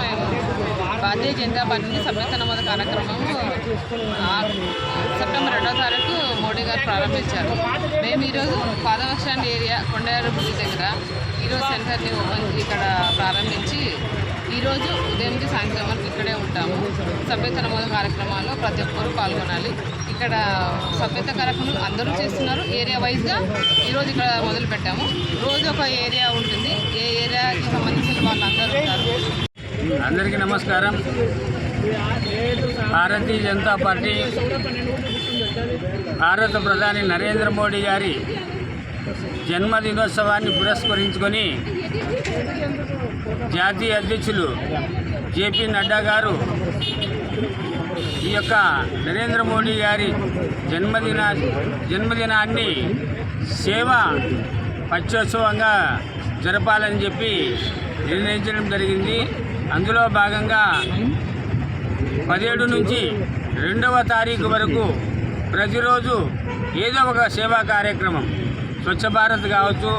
మేము భారతీయ జనతా పార్టీ సభ్యత నమోదు కార్యక్రమం సెప్టెంబర్ రెండో తారీఖు మోడీ గారు ప్రారంభించారు. మేము ఈరోజు పాదవ స్టాండ్ ఏరియా కొండయారు గుడి దగ్గర ఈరోజు సెంటర్ని ఓపెన్ ఇక్కడ ప్రారంభించి ఈరోజు ఉదయంకి సాయంత్రం వరకు ఇక్కడే ఉంటాము. సభ్యత నమోదు కార్యక్రమాల్లో ప్రతి ఒక్కరూ పాల్గొనాలి. ఇక్కడ సభ్యత కార్యక్రమం అందరూ చేస్తున్నారు. ఏరియా వైజ్గా ఈరోజు ఇక్కడ మొదలు పెట్టాము రోజు ఒక ఏరియా ఉంటుంది. ఏ ఏరియాకి సంబంధించిన వాళ్ళందరూ ఉంటారు. అందరికీ నమస్కారం. భారతీయ జనతా పార్టీ భారత ప్రధాని నరేంద్ర మోడీ గారి జన్మదినోత్సవాన్ని పురస్కరించుకొని జాతీయ అధ్యక్షులు జేపీ నడ్డా గారు ఈ యొక్క నరేంద్ర మోడీ గారి జన్మదిన జన్మదినాన్ని సేవ పక్షోత్సవంగా జరపాలని చెప్పి నిర్ణయించడం జరిగింది. అందులో భాగంగా పదిహేడు నుంచి రెండవ తారీఖు వరకు ప్రతిరోజు ఏదో ఒక సేవా కార్యక్రమం. స్వచ్ఛ భారత్ కావచ్చు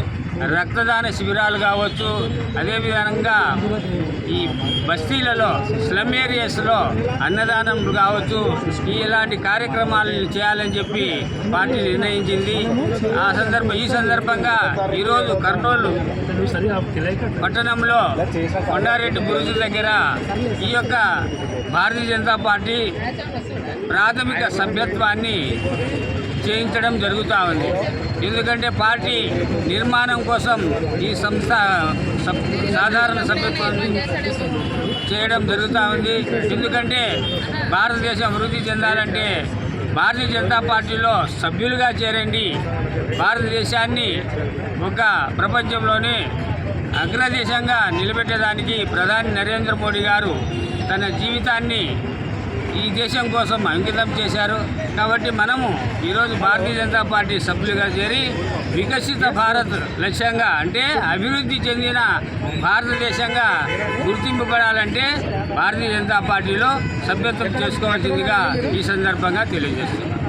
రక్తదాన శిబిరాలు కావచ్చు అదేవిధంగా ఈ బస్తీలలో స్లమ్ ఏరియాస్లో అన్నదానం కావచ్చు ఈ ఇలాంటి కార్యక్రమాలను చేయాలని చెప్పి పార్టీ నిర్ణయించింది. ఆ సందర్భం ఈ సందర్భంగా ఈరోజు కర్నూలు పట్టణంలో కొండారెడ్డి బురుజు దగ్గర ఈ యొక్క భారతీయ జనతా పార్టీ ప్రాథమిక సభ్యత్వాన్ని చేయించడం జరుగుతూ ఉంది. ఎందుకంటే పార్టీ నిర్మాణం కోసం ఈ సంస్థ సబ్- సాధారణ సభ్యత్వం చేయడం జరుగుతూ ఉంది. ఎందుకంటే భారతదేశం అభివృద్ధి చెందాలంటే భారతీయ జనతా పార్టీలో సభ్యులుగా చేరండి. భారతదేశాన్ని ఒక ప్రపంచంలోనే అగ్రదేశంగా నిలబెట్టడానికి ప్రధాని నరేంద్ర మోడీ గారు తన జీవితాన్ని ఈ దేశం కోసం అంకితం చేశారు. కాబట్టి మనము ఈరోజు భారతీయ జనతా పార్టీ సభ్యులుగా చేరి వికసిత భారత్ లక్ష్యంగా అంటే అభివృద్ధి చెందిన భారతదేశంగా గుర్తింపబడాలంటే భారతీయ జనతా పార్టీలో సభ్యత్వం చేసుకోవాల్సిందిగా ఈ సందర్భంగా తెలియజేస్తున్నాను